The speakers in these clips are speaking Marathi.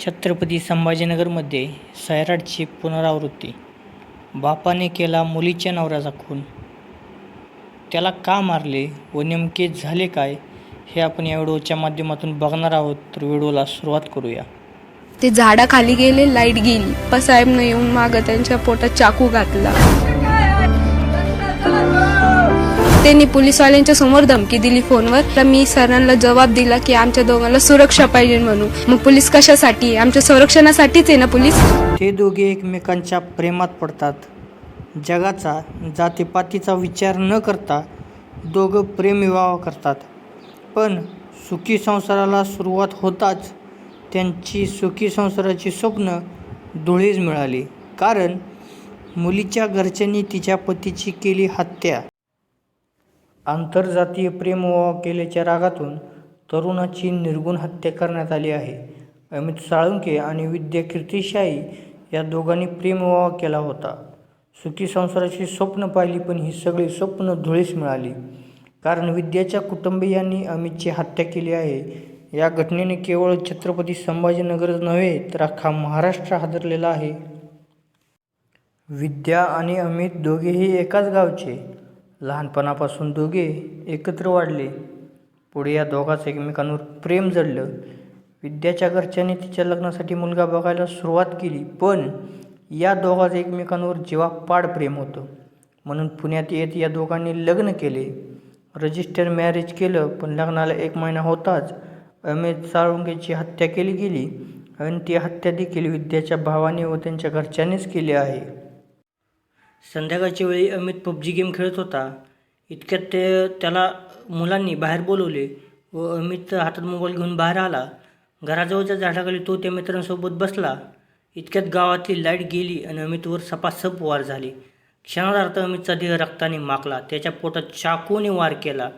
छत्रपती संभाजीनगरमध्ये सैराटची पुनरावृत्ती. बापाने केला मुलीच्या नवऱ्याचा खून त्याला का मारले व नेमके झाले काय हे आपण या व्हिडिओच्या माध्यमातून बघणार आहोत. तर व्हिडिओला सुरुवात करूया. ते झाडाखाली गेले लाइट गेली. पसाहेबनं येऊन मागं त्यांच्या पोटात चाकू घातला. त्यांनी पोलिसवाल्यांच्या समोर धमकी दिली फोनवर. तर मी सरांना जबाब दिला की आमच्या दोघांना सुरक्षा पाहिजे म्हणून. मग पोलीस कशासाठी? आमच्या संरक्षणासाठीच आहे ना पोलीस? ते दोघे एकमेकांच्या प्रेमात पडतात. जगाचा जातीपातीचा विचार न करता दोघं प्रेमविवाह करतात. पण सुखी संसाराला सुरुवात होताच त्यांची सुखी संसाराची स्वप्न धुळीच मिळाली. कारण मुलीच्या घरच्यांनी तिच्या पतीची केली हत्या. आंतरजातीय प्रेमविवाह केल्याच्या रागातून तरुणाची निर्गुण हत्या करण्यात आली आहे. अमित साळुंके आणि विद्या कीर्तिशाही या दोघांनी प्रेमविवाह केला होता. सुखी संसाराची स्वप्न पाहिली पण ही सगळी स्वप्न धुळीस मिळाली. कारण विद्याच्या कुटुंबियांनी अमितची हत्या केली आहे. या घटनेने केवळ छत्रपती संभाजीनगरच नव्हे तर अख्खा महाराष्ट्र हादरलेला आहे. विद्या आणि अमित दोघेही एकाच गावचे. लहानपणापासून दोघे एकत्र वाढले. पुढे या दोघांचं एकमेकांवर प्रेम जडलं. विद्याच्या घरच्यांनी तिच्या लग्नासाठी मुलगा बघायला सुरुवात केली पण या दोघांचं एकमेकांवर जीवापाड प्रेम होतं. म्हणून पुण्यात येत या दोघांनी लग्न केले. रजिस्टर मॅरेज केलं पण लग्नाला एक महिना होताच अमित साळुंगेची हत्या केली गेली. आणि ती हत्या देखील विद्याच्या भावाने व त्यांच्या घरच्यांनीच केली आहे. संध्याकाळच्या वेळी अमित पबजी गेम खेळत होता. इतक्यात ते त्याला मुलांनी बाहेर बोलवले व अमित हातात मोबाईल घेऊन बाहेर आला. घराजवळच्या झाडाखाली तो त्या मित्रांसोबत बसला. इतक्यात गावातली लाइट गेली आणि अमितवर सपासप वार झाली. क्षणार्थ अमितचा देह रक्ताने माकला. त्याच्या पोटात चाकूने वार केला.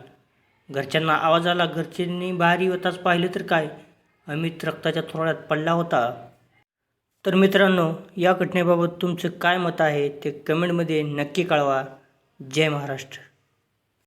घरच्यांना आवाज आला घरच्यांनी बाहेर येताच पाहिलं तर काय? अमित रक्ताच्या थोड्यात पडला होता. तर मित्रांनो या घटनेबाबत तुमचं काय मत आहे ते कमेंटमध्ये नक्की कळवा. जय महाराष्ट्र.